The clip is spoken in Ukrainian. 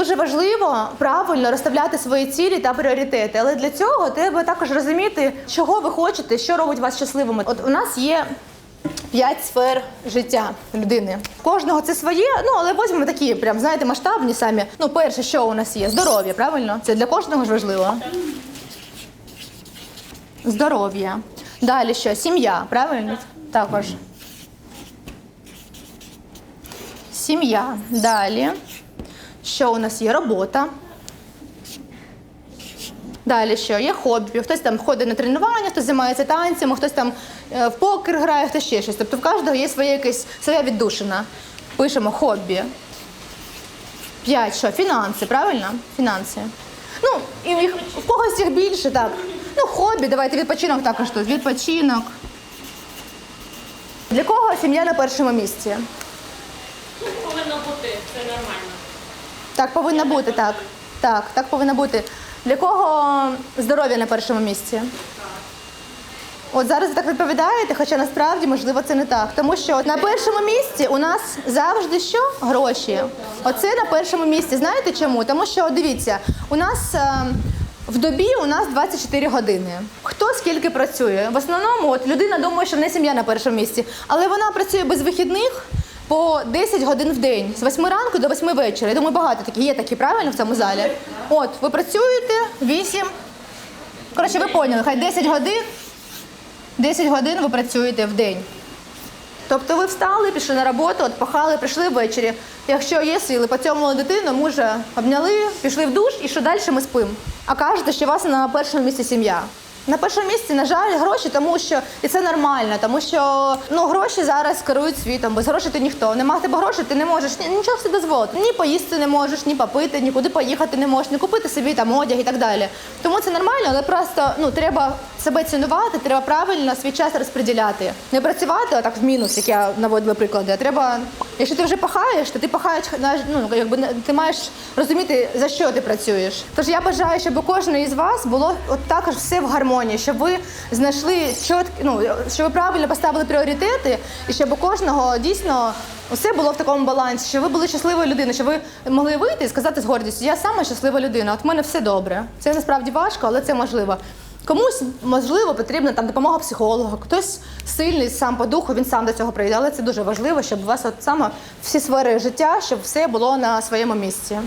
дуже важливо правильно розставляти свої цілі та пріоритети. Але для цього треба також розуміти, чого ви хочете, що робить вас щасливими. От у нас є п'ять сфер життя людини. Кожного це своє, ну але візьмемо такі, прям знаєте, масштабні самі. Ну, перше, що у нас є? Здоров'я, правильно? Це для кожного ж важливо. Здоров'я. Далі що? Сім'я, правильно? Також. Сім'я. Далі. Що у нас є? Робота. Далі що? Є хобі. Хтось там ходить на тренування, хтось займається танцями, хтось там е, в покер грає, хтось ще щось. Тобто в кожного є своє якесь своя віддушина. Пишемо хобі. П'ять що? Фінанси, правильно? Фінанси. Ну, і їх, в когось їх більше, так. Ну, хобі, давайте відпочинок також тут. Відпочинок. Для кого сім'я на першому місці? Повинно бути, це нормально. Так повинно бути, так. Так, так повинно бути. Для кого здоров'я на першому місці? От зараз так відповідаєте, хоча насправді можливо це не так. Тому що на першому місці у нас завжди що? Гроші. Оце на першому місці. Знаєте чому? Тому що дивіться, у нас е, в добі у нас 24 години. Хто скільки працює? В основному от людина думає, що в неї сім'я на першому місці, але вона працює без вихідних. По 10 годин в день з 8 ранку до 8 вечора. Я думаю, багато такі є такі правильно в цьому залі. От, ви працюєте 8. Коротше, ви поняли, хай 10 годин 10 годин ви працюєте в день. Тобто ви встали, пішли на роботу, от пахали, прийшли ввечері. Якщо є сили, поцьомили дитину, мужа обняли, пішли в душ і що далі ми спимо. А кажете, що у вас на першому місці сім'я. На першому місці, на жаль, гроші, тому що і це нормально, тому що ну гроші зараз керують світом. Без грошей ти ніхто. Нема тебе грошей, ти не можеш ні, нічого собі дозволити. Ні поїсти не можеш, ні попити, нікуди поїхати не можеш, ні купити собі там одяг і так далі. Тому це нормально, але просто ну треба себе цінувати, треба правильно свій час розподіляти. Не працювати отак в мінус, як я наводила приклади. А треба, якщо ти вже пахаєш, то ти пахаєш ну якби ти маєш розуміти за що ти працюєш. Тож я бажаю, щоб у кожної із вас було от також все в гармонії, щоб ви знайшли чіткі, ну щоб ви правильно поставили пріоритети, і щоб у кожного дійсно усе було в такому балансі, щоб ви були щасливою людиною, щоб ви могли вийти і сказати з гордістю, я сама щаслива людина. От в мене все добре. Це насправді важко, але це можливо. Комусь можливо потрібна там допомога психолога, хтось сильний сам по духу, він сам до цього прийде. Але це дуже важливо, щоб у вас от саме всі сфери життя, щоб все було на своєму місці.